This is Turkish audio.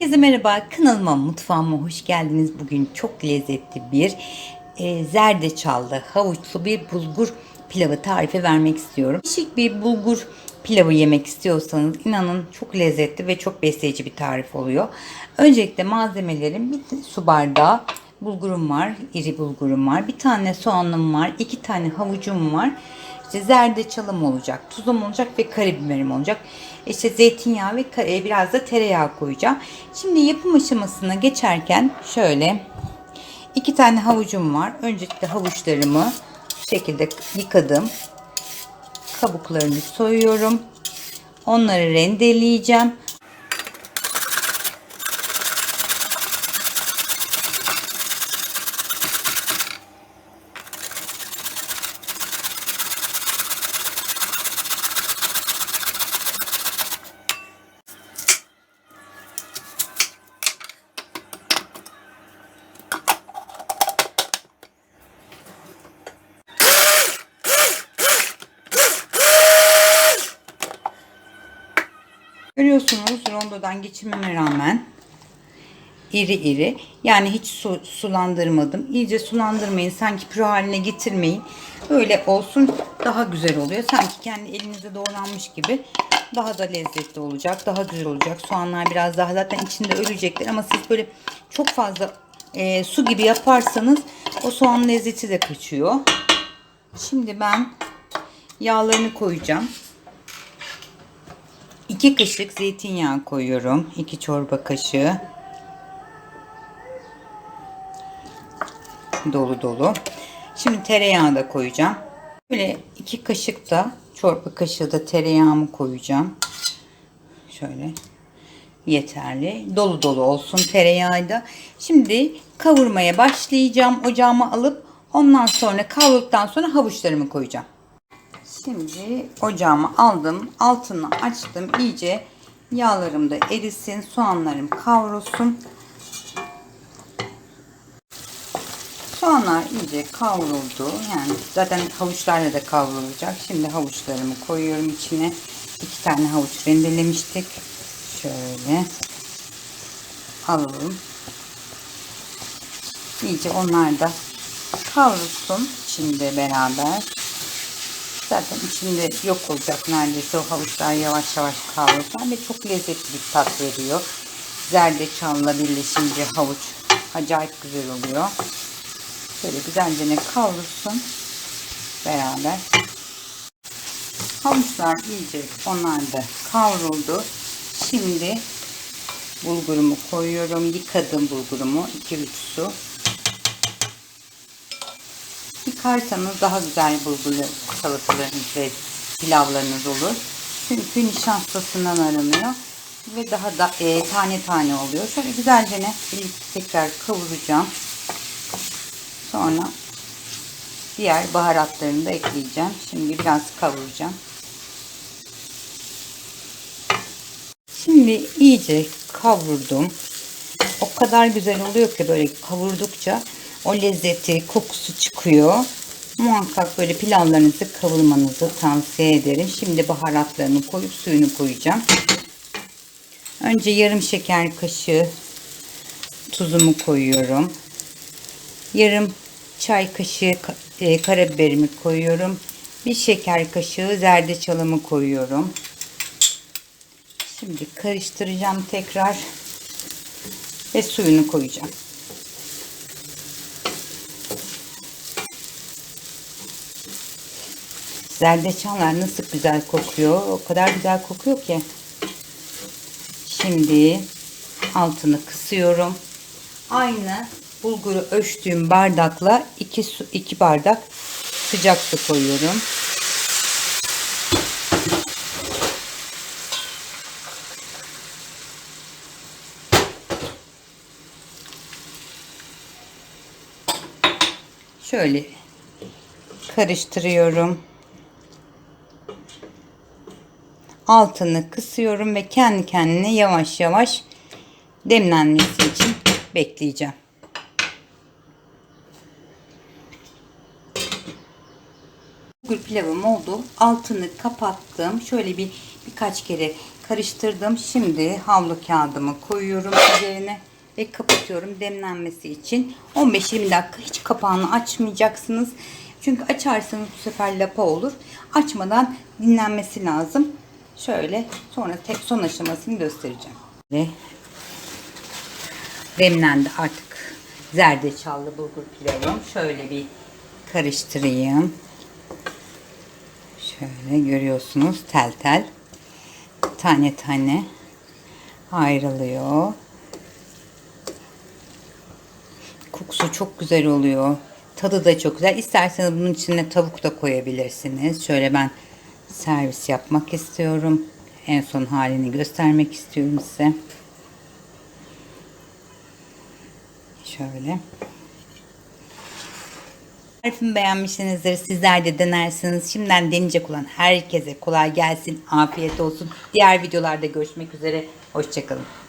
Herkese merhaba, kanalıma, mutfağıma hoş geldiniz. Bugün çok lezzetli bir e, zerdeçallı, havuçlu bir bulgur pilavı tarifi vermek istiyorum. Şık bir bulgur pilavı yemek istiyorsanız inanın çok lezzetli ve çok besleyici bir tarif oluyor. Öncelikle malzemelerim bir su bardağı bulgurum var, iri bulgurum var. Bir tane soğanım var, iki tane havucum var. İşte zerdeçalım olacak, tuzum olacak ve karabiberim olacak. İşte zeytinyağı ve e, biraz da tereyağı koyacağım. Şimdi yapım aşamasına geçerken şöyle iki tane havucum var. Öncelikle havuçlarımı bu şekilde yıkadım. Kabuklarını soyuyorum. Onları rendeleyeceğim. Görüyorsunuz rondodan geçirmeme rağmen iri iri. Yani hiç su, sulandırmadım. İyice sulandırmayın. Sanki püre haline getirmeyin. Böyle olsun daha güzel oluyor. Sanki kendi elinizde doğranmış gibi daha da lezzetli olacak. Daha güzel olacak. Soğanlar biraz daha zaten içinde ölecekler ama siz böyle çok fazla e, su gibi yaparsanız o soğan lezzeti de kaçıyor. Şimdi ben yağlarını koyacağım. 2 kaşık zeytinyağı koyuyorum. 2 çorba kaşığı. Dolu dolu. Şimdi tereyağı da koyacağım. Böyle 2 kaşık da çorba kaşığı da tereyağımı koyacağım. Şöyle yeterli. Dolu dolu olsun tereyağı da. Şimdi kavurmaya başlayacağım. Ocağıma alıp ondan sonra kavrulduktan sonra havuçlarımı koyacağım. Şimdi ocağımı aldım. Altını açtım. İyice yağlarım da erisin. Soğanlarım kavrulsun. Soğanlar iyice kavruldu. Yani zaten havuçlarla da kavrulacak. Şimdi havuçlarımı koyuyorum içine. İki tane havuç rendelemiştik. Şöyle alalım. İyice onlar da kavrulsun içinde beraber. Zaten içinde yok olacak neredeyse o havuçlar yavaş yavaş kavrulurken ve çok lezzetli bir tat veriyor. Zerdeçalla birleşince havuç acayip güzel oluyor. Şöyle güzelce ne kavrulsun beraber. Havuçlar iyice onlar da kavruldu. Şimdi bulgurumu koyuyorum. Yıkadım bulgurumu 2-3 su. Yıkarsanız daha güzel bulgurlu salatalarınız ve pilavlarınız olur. Çünkü nişastasından aranıyor ve daha da e, tane tane oluyor. Şöyle güzelce ne tekrar kavuracağım. Sonra diğer baharatlarını da ekleyeceğim. Şimdi biraz kavuracağım. Şimdi iyice kavurdum. O kadar güzel oluyor ki böyle kavurdukça o lezzeti, kokusu çıkıyor. Muhakkak böyle pilavlarınızı kavurmanızı tavsiye ederim. Şimdi baharatlarını koyup suyunu koyacağım. Önce yarım şeker kaşığı tuzumu koyuyorum. Yarım çay kaşığı e, karabiberimi koyuyorum. Bir şeker kaşığı zerdeçalımı koyuyorum. Şimdi karıştıracağım tekrar ve suyunu koyacağım. Zerdeçallar nasıl güzel kokuyor. O kadar güzel kokuyor ki. Şimdi altını kısıyorum. Aynı bulguru ölçtüğüm bardakla 2 su 2 bardak sıcak su koyuyorum. Şöyle karıştırıyorum. Altını kısıyorum ve kendi kendine yavaş yavaş demlenmesi için bekleyeceğim. Bulgur pilavım oldu. Altını kapattım. Şöyle bir birkaç kere karıştırdım. Şimdi havlu kağıdımı koyuyorum üzerine ve kapatıyorum demlenmesi için. 15-20 dakika hiç kapağını açmayacaksınız. Çünkü açarsanız bu sefer lapa olur. Açmadan dinlenmesi lazım. Şöyle sonra tek son aşamasını göstereceğim. Ve demlendi artık zerdeçallı bulgur pilavım. Şöyle bir karıştırayım. Şöyle görüyorsunuz tel tel tane tane ayrılıyor. Kokusu çok güzel oluyor. Tadı da çok güzel. İsterseniz bunun içine tavuk da koyabilirsiniz. Şöyle ben servis yapmak istiyorum. En son halini göstermek istiyorum size. Şöyle. Tarifimi beğenmişsinizdir. Sizler de denersiniz. Şimdiden deneyecek olan herkese kolay gelsin. Afiyet olsun. Diğer videolarda görüşmek üzere. Hoşçakalın.